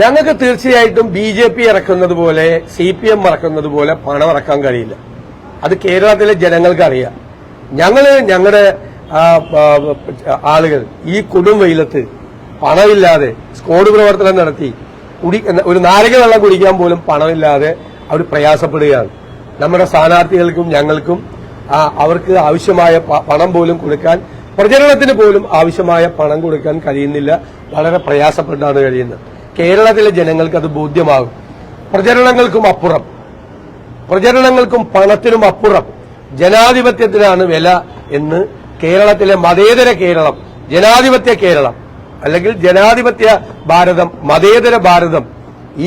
ഞങ്ങൾക്ക് തീർച്ചയായിട്ടും B J P ഇറക്കുന്നത് പോലെ സി പി എം ഇറക്കുന്നത് പോലെ പണം ഇറക്കാൻ കഴിയില്ല. അത് കേരളത്തിലെ ജനങ്ങൾക്ക് അറിയാം. ഞങ്ങൾ ഞങ്ങളുടെ ആളുകൾ ഈ കൊടും വെയിലത്ത് പണമില്ലാതെ സ്കോഡ് പ്രവർത്തനം നടത്തി കുടി ഒരു നാരക വെള്ളം കുടിക്കാൻ പോലും പണമില്ലാതെ അവർ പ്രയാസപ്പെടുകയാണ്. നമ്മുടെ സ്ഥാനാർത്ഥികൾക്കും ഞങ്ങൾക്കും അവർക്ക് ആവശ്യമായ പണം പോലും കൊടുക്കാൻ പ്രചരണത്തിന് പോലും ആവശ്യമായ പണം കൊടുക്കാൻ കഴിയുന്നില്ല. വളരെ പ്രയാസപ്പെട്ടാണ് കഴിയുന്നത്. കേരളത്തിലെ ജനങ്ങൾക്ക് അത് ബോധ്യമാകും. പ്രചരണങ്ങൾക്കും അപ്പുറം. പ്രചരണങ്ങൾക്കും പണത്തിനും അപ്പുറം. ജനാധിപത്യത്തിനാണ് വില എന്ന് കേരളത്തിലെ മതേതര കേരളം ജനാധിപത്യ കേരളം അല്ലെങ്കിൽ ജനാധിപത്യ ഭാരതം മതേതര ഭാരതം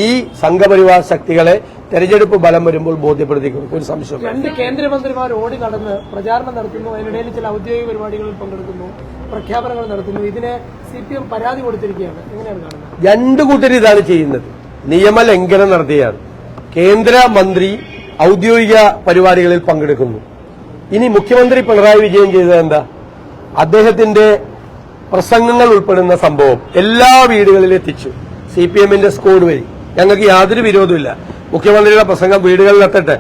ഈ സംഘപരിവാർ ശക്തികളെ തെരഞ്ഞെടുപ്പ് ബലം വരുമ്പോൾ ബോധ്യപ്പെടുത്തി കൊടുക്കും. ഒരു സംശയം രണ്ട് കേന്ദ്രമന്ത്രിമാർ ഓടി നടന്ന് പ്രചാരണം നടത്തുന്നു. അതിനിടയിൽ ചില ഔദ്യോഗിക പരിപാടികളിൽ പങ്കെടുക്കുന്നു. പ്രഖ്യാപനങ്ങൾ നടത്തുന്നു. ഇതിനെ സി പി എം പരാതി കൊടുത്തിരിക്കുകയാണ്. എങ്ങനെയാണ് കാണുന്നത്? രണ്ടു കൂട്ടർ ഇതാണ് ചെയ്യുന്നത്. നിയമലംഘനം നടത്തിയാണ്. കേന്ദ്രമന്ത്രി ഔദ്യോഗിക പരിപാടികളിൽ പങ്കെടുക്കുന്നു. ഇനി മുഖ്യമന്ത്രി പിണറായി വിജയൻ ചെയ്തത് എന്താ? അദ്ദേഹത്തിന്റെ പ്രസംഗങ്ങൾ ഉൾപ്പെടുന്ന സംഭവം എല്ലാ വീടുകളിലെത്തിച്ചു സി പി എമ്മിന്റെ സ്കോഡ് വഴി. ഞങ്ങൾക്ക് യാതൊരു വിരോധമില്ല മുഖ്യമന്ത്രിയുടെ പ്രസംഗം വീടുകളിൽ എത്തട്ടെ.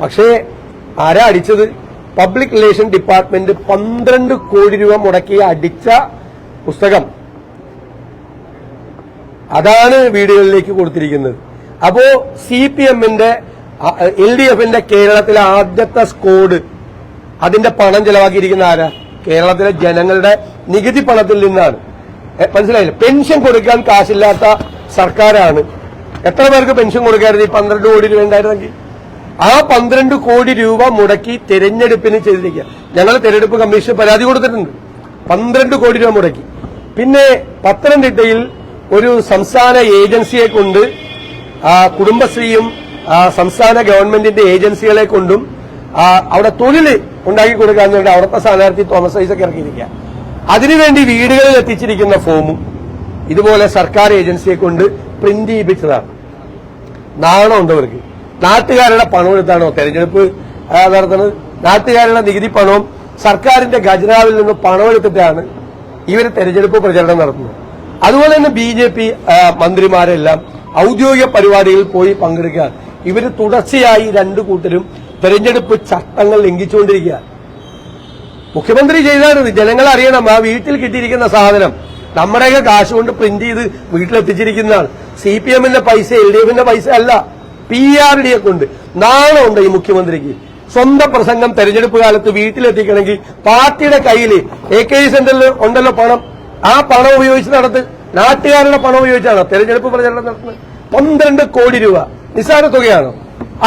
പക്ഷേ ആരാ അടിച്ചത്? പബ്ലിക് റിലേഷൻ ഡിപ്പാർട്ട്മെന്റ് പന്ത്രണ്ട് കോടി രൂപ മുടക്കി അടിച്ച പുസ്തകം. അതാണ് വീടുകളിലേക്ക് കൊടുത്തിരിക്കുന്നത്. അപ്പോ സി പി എമ്മിന്റെ എൽ ഡി എഫിന്റെ കേരളത്തിലെ ആദ്യത്തെ സ്കോഡ് അതിന്റെ പണം ചെലവാക്കിയിരിക്കുന്ന ആരാ? കേരളത്തിലെ ജനങ്ങളുടെ നികുതി പണത്തിൽ നിന്നാണ്. മനസ്സിലായില്ലേ? പെൻഷൻ കൊടുക്കാൻ കാശില്ലാത്ത സർക്കാരാണ്. എത്ര പേർക്ക് പെൻഷൻ കൊടുക്കായിരുന്നു? ഈ പന്ത്രണ്ട് കോടി രൂപ ഉണ്ടായിരുന്നെങ്കിൽ. ആ പന്ത്രണ്ട് കോടി രൂപ മുടക്കി തെരഞ്ഞെടുപ്പിന് ചെയ്തിരിക്കുക. ഞങ്ങൾ തെരഞ്ഞെടുപ്പ് കമ്മീഷൻ പരാതി കൊടുത്തിട്ടുണ്ട്. പന്ത്രണ്ട് കോടി രൂപ മുടക്കി. പിന്നെ പത്തനംതിട്ടയിൽ ഒരു സംസ്ഥാന ഏജൻസിയെ കൊണ്ട് ആ, കുടുംബശ്രീയും ആ, സംസ്ഥാന ഗവൺമെന്റിന്റെ ഏജൻസികളെ കൊണ്ടും അവിടെ തൊഴിൽ ഉണ്ടാക്കി കൊടുക്കാൻ വേണ്ടി അവിടുത്തെ സ്ഥാനാർത്ഥി തോമസ് ഐസക് ഇറക്കിയിരിക്കുക. അതിനുവേണ്ടി വീടുകളിൽ എത്തിച്ചിരിക്കുന്ന ഫോമും ഇതുപോലെ സർക്കാർ ഏജൻസിയെ കൊണ്ട് പ്രിന്റ് ചെയ്യിപ്പിച്ചതാണ്. നാണമുണ്ട് അവർക്ക് നാട്ടുകാരുടെ പണം എടുത്താണോ തെരഞ്ഞെടുപ്പ് നടത്തുന്നത്. നാട്ടുകാരുടെ നികുതി പണവും സർക്കാരിന്റെ ഖജനാവിൽ നിന്ന് പണം എടുത്തിട്ടാണ് ഇവർ തെരഞ്ഞെടുപ്പ് പ്രചരണം നടത്തുന്നത്. അതുപോലെ തന്നെ ബി ജെ പി മന്ത്രിമാരെല്ലാം ഔദ്യോഗിക പരിപാടികളിൽ പോയി പങ്കെടുക്കുക. ഇവർ തുടർച്ചയായി രണ്ടു കൂട്ടരും തെരഞ്ഞെടുപ്പ് ചട്ടങ്ങൾ ലംഘിച്ചുകൊണ്ടിരിക്കുക. മുഖ്യമന്ത്രി ചെയ്താണ് ജനങ്ങൾ അറിയണം. ആ വീട്ടിൽ കിട്ടിയിരിക്കുന്ന സാധനം നമ്മുടെയൊക്കെ കാശ് കൊണ്ട് പ്രിന്റ് ചെയ്ത് വീട്ടിലെത്തിച്ചിരിക്കുന്നതാണ്. സി പി എമ്മിന്റെ പൈസ എൽ ഡി എഫിന്റെ പൈസ അല്ല പി ആർ ഡിയെ കൊണ്ട് നാണമുണ്ട് ഈ മുഖ്യമന്ത്രിക്ക്. സ്വന്തം പ്രസംഗം തെരഞ്ഞെടുപ്പ് കാലത്ത് വീട്ടിലെത്തിക്കണമെങ്കിൽ പാർട്ടിയുടെ കയ്യിൽ എ കെ സെന്ററിൽ ഉണ്ടല്ലോ പണം. ആ പണം ഉപയോഗിച്ച് നടത്ത്. നാട്ടുകാരുടെ പണം ഉപയോഗിച്ചാണോ തെരഞ്ഞെടുപ്പ് പ്രചരണം നടത്തുന്നത്? പന്ത്രണ്ട് കോടി രൂപ നിസ്സാര തുകയാണോ?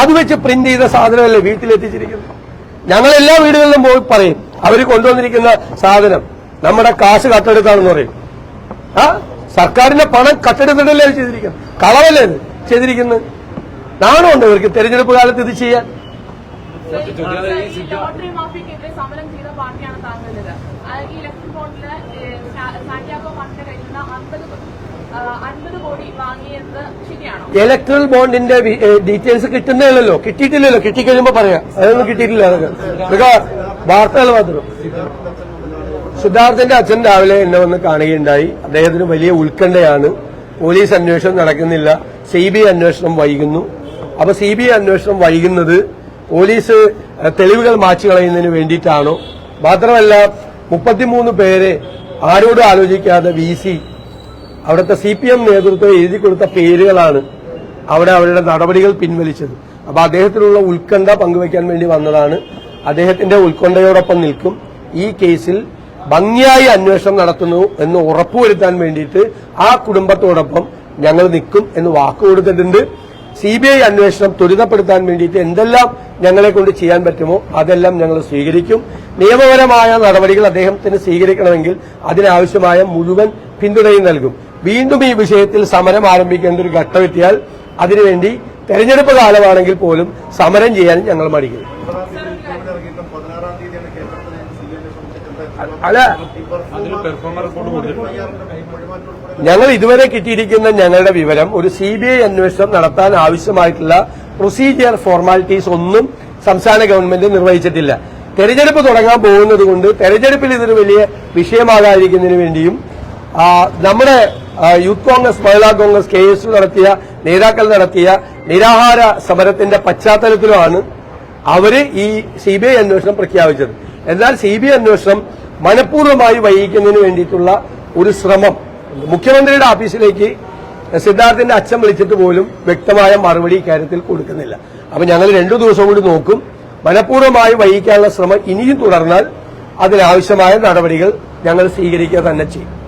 അത് വെച്ച് പ്രിന്റ് ചെയ്ത സാധനമല്ലേ വീട്ടിലെത്തിച്ചിരിക്കുന്നത്? ഞങ്ങൾ എല്ലാ വീടുകളിലും പോയി പറയും അവർ കൊണ്ടുവന്നിരിക്കുന്ന സാധനം നമ്മുടെ കാശ് കട്ടെടുത്താണെന്ന് പറയും. ആ? സർക്കാരിന്റെ പണം കട്ടെടുത്തിട്ടല്ലേ ചെയ്തിരിക്കുന്നത്? കളവല്ലേ ചെയ്തിരിക്കുന്നത്? നാണമുണ്ട് ഇവർക്ക് തെരഞ്ഞെടുപ്പ് കാലത്ത് ഇത് ചെയ്യാൻ? സമരം ചെയ്ത പാർട്ടിയാണ് ഈ കോടി ഇലക്ട്രൽ ബോണ്ടിന്റെ ഡീറ്റെയിൽസ് കിട്ടുന്നേ കിട്ടുന്നില്ലല്ലോ കിട്ടിയിട്ടില്ലല്ലോ. കിട്ടിക്കഴിയുമ്പോ പറയാം. അതൊന്നും കിട്ടിയിട്ടില്ല അതൊക്കെ. വാർത്തകൾ മാത്രം. സിദ്ധാർത്ഥന്റെ അച്ഛൻ രാവിലെ എന്നെ വന്ന് കാണുകയുണ്ടായി. അദ്ദേഹത്തിന് വലിയ ഉത്കണ്ഠയാണ്. പോലീസ് അന്വേഷണം നടക്കുന്നില്ല. സി ബി ഐ അന്വേഷണം വൈകുന്നു. അപ്പൊ സി ബി ഐ അന്വേഷണം വൈകുന്നത് പോലീസ് തെളിവുകൾ മാച്ചു കളയുന്നതിന് വേണ്ടിയിട്ടാണോ? മാത്രമല്ല മുപ്പത്തിമൂന്ന് പേരെ ആരോടും ആലോചിക്കാതെ വി സി അവിടുത്തെ സി പി എം നേതൃത്വം എഴുതി കൊടുത്ത പേരുകളാണ് അവിടെ അവരുടെ നടപടികൾ പിൻവലിച്ചത്. അപ്പൊ അദ്ദേഹത്തിനുള്ള ഉത്കണ്ഠ പങ്കുവയ്ക്കാൻ വേണ്ടി വന്നതാണ്. അദ്ദേഹത്തിന്റെ ഉത്കണ്ഠയോടൊപ്പം നിൽക്കും. ഈ കേസിൽ ഭംഗിയായി അന്വേഷണം നടത്തുന്നു എന്ന് ഉറപ്പുവരുത്താൻ വേണ്ടിയിട്ട് ആ കുടുംബത്തോടൊപ്പം ഞങ്ങൾ നിൽക്കും എന്ന് വാക്ക് കൊടുത്തിട്ടുണ്ട് സി ബി ഐ അന്വേഷണം ത്വരിതപ്പെടുത്താൻ വേണ്ടിയിട്ട് എന്തെല്ലാം ഞങ്ങളെ കൊണ്ട് ചെയ്യാൻ പറ്റുമോ അതെല്ലാം ഞങ്ങൾ സ്വീകരിക്കും. നിയമപരമായ നടപടികൾ അദ്ദേഹത്തിന് സ്വീകരിക്കണമെങ്കിൽ അതിനാവശ്യമായ മുഴുവൻ പിന്തുണയും നൽകും. വീണ്ടും ഈ വിഷയത്തിൽ സമരം ആരംഭിക്കേണ്ട ഒരു ഘട്ടമെത്തിയാൽ അതിനുവേണ്ടി തെരഞ്ഞെടുപ്പ് കാലമാണെങ്കിൽ പോലും സമരം ചെയ്യാൻ ഞങ്ങൾ മടിക്കും ഇറങ്ങിയിട്ടും പതിനാറാം തീയതിയാണ് കേരളത്തിലെ സി എം സംബന്ധിച്ചിട്ടുണ്ട് അല്ല. ഞങ്ങൾ ഇതുവരെ കിട്ടിയിരിക്കുന്ന ഞങ്ങളുടെ വിവരം ഒരു സി ബി ഐ അന്വേഷണം നടത്താൻ ആവശ്യമായിട്ടുള്ള പ്രൊസീജിയർ ഫോർമാലിറ്റീസ് ഒന്നും സംസ്ഥാന ഗവൺമെന്റ് നിർവഹിച്ചിട്ടില്ല. തെരഞ്ഞെടുപ്പ് തുടങ്ങാൻ പോകുന്നത് കൊണ്ട് തെരഞ്ഞെടുപ്പിൽ ഇതൊരു വലിയ വിഷയമാകാതിരിക്കുന്നതിന് വേണ്ടിയും നമ്മുടെ youth congress Mahila congress K S U നടത്തിയ നേതാക്കൾ നടത്തിയ നിരാഹാര സമരത്തിന്റെ പശ്ചാത്തലത്തിലുമാണ് അവർ ഈ സി ബി ഐ അന്വേഷണം പ്രഖ്യാപിച്ചത്. എന്നാൽ സി ബി ഐ അന്വേഷണം മനഃപൂർവമായി വൈകിക്കുന്നതിന് വേണ്ടിയിട്ടുള്ള ഒരു ശ്രമം. മുഖ്യമന്ത്രിയുടെ ഓഫീസിലേക്ക് സിദ്ധാർത്ഥിന്റെ അച്ഛൻ വിളിച്ചിട്ട് പോലും വ്യക്തമായ മറുപടി ഇക്കാര്യത്തിൽ കൊടുക്കുന്നില്ല. അപ്പൊ ഞങ്ങൾ രണ്ടു ദിവസം കൂടി നോക്കും. മനഃപൂർവമായി വഹിക്കാനുള്ള ശ്രമം ഇനിയും തുടർന്നാൽ അതിനാവശ്യമായ നടപടികൾ ഞങ്ങൾ സ്വീകരിക്കുക തന്നെ ചെയ്യും.